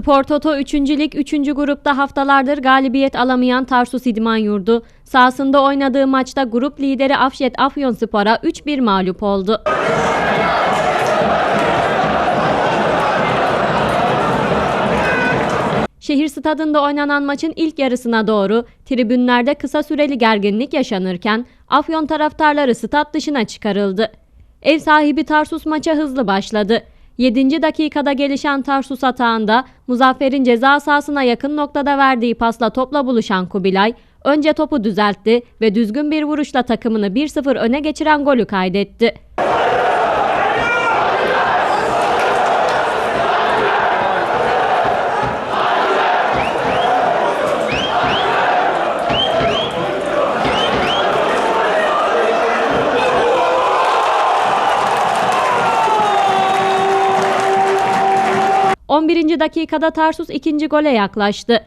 Spor Toto 3. Lig 3. grupta haftalardır galibiyet alamayan Tarsus İdman Yurdu, sahasında oynadığı maçta grup lideri Afşet Afyonspor'a 3-1 mağlup oldu. Şehir stadında oynanan maçın ilk yarısına doğru tribünlerde kısa süreli gerginlik yaşanırken Afyon taraftarları stat dışına çıkarıldı. Ev sahibi Tarsus maça hızlı başladı. 7. dakikada gelişen Tarsus atağında Muzaffer'in ceza sahasına yakın noktada verdiği pasla topla buluşan Kubilay önce topu düzeltti ve düzgün bir vuruşla takımını 1-0 öne geçiren golü kaydetti. ...11. dakikada Tarsus ikinci gole yaklaştı.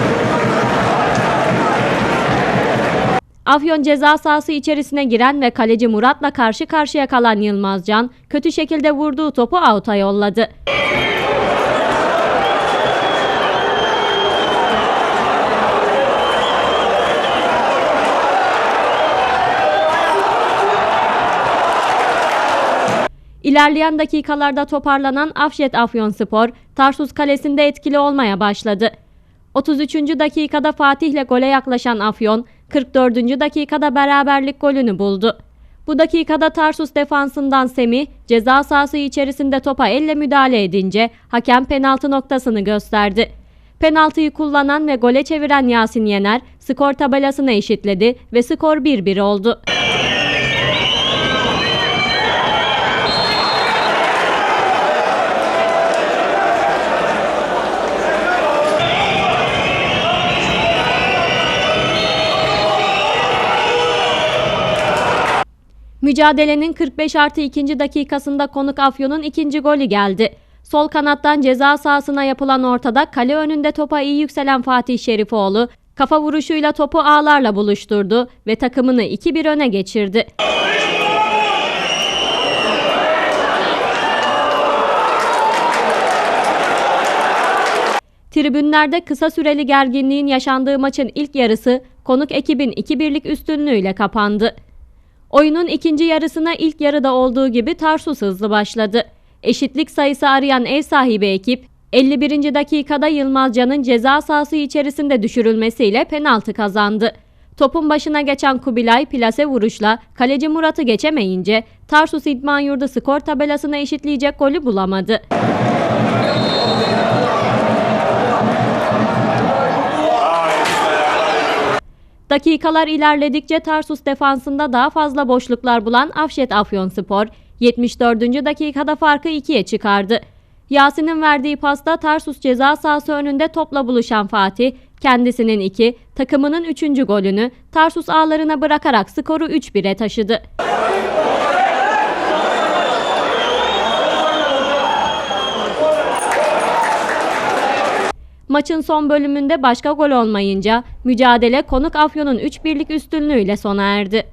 Afyon ceza sahası içerisine giren ve kaleci Murat'la karşı karşıya kalan Yılmazcan, kötü şekilde vurduğu topu out'a yolladı. İlerleyen dakikalarda toparlanan Afşet Afyonspor, Tarsus kalesinde etkili olmaya başladı. 33. dakikada Fatih'le gole yaklaşan Afyon, 44. dakikada beraberlik golünü buldu. Bu dakikada Tarsus defansından Semih, ceza sahası içerisinde topa elle müdahale edince hakem penaltı noktasını gösterdi. Penaltıyı kullanan ve gole çeviren Yasin Yener skor tabelasını eşitledi ve skor 1-1 oldu. Mücadelenin 45 artı 2. dakikasında konuk Afyon'un ikinci golü geldi. Sol kanattan ceza sahasına yapılan ortada kale önünde topa iyi yükselen Fatih Şerifoğlu kafa vuruşuyla topu ağlarla buluşturdu ve takımını 2-1 öne geçirdi. Tribünlerde kısa süreli gerginliğin yaşandığı maçın ilk yarısı konuk ekibin 2-1'lik üstünlüğüyle kapandı. Oyunun ikinci yarısına ilk yarıda olduğu gibi Tarsus hızlı başladı. Eşitlik sayısı arayan ev sahibi ekip 51. dakikada Yılmazcan'ın ceza sahası içerisinde düşürülmesiyle penaltı kazandı. Topun başına geçen Kubilay plase vuruşla kaleci Murat'ı geçemeyince Tarsus İdman Yurdu skor tabelasına eşitleyecek golü bulamadı. Dakikalar ilerledikçe Tarsus defansında daha fazla boşluklar bulan Afşet Afyonspor 74. dakikada farkı ikiye çıkardı. Yasin'in verdiği pasta Tarsus ceza sahası önünde topla buluşan Fatih kendisinin iki, takımının üçüncü golünü Tarsus ağlarına bırakarak skoru 3-1'e taşıdı. Maçın son bölümünde başka gol olmayınca mücadele konuk Afyon'un 3-1'lik üstünlüğüyle sona erdi.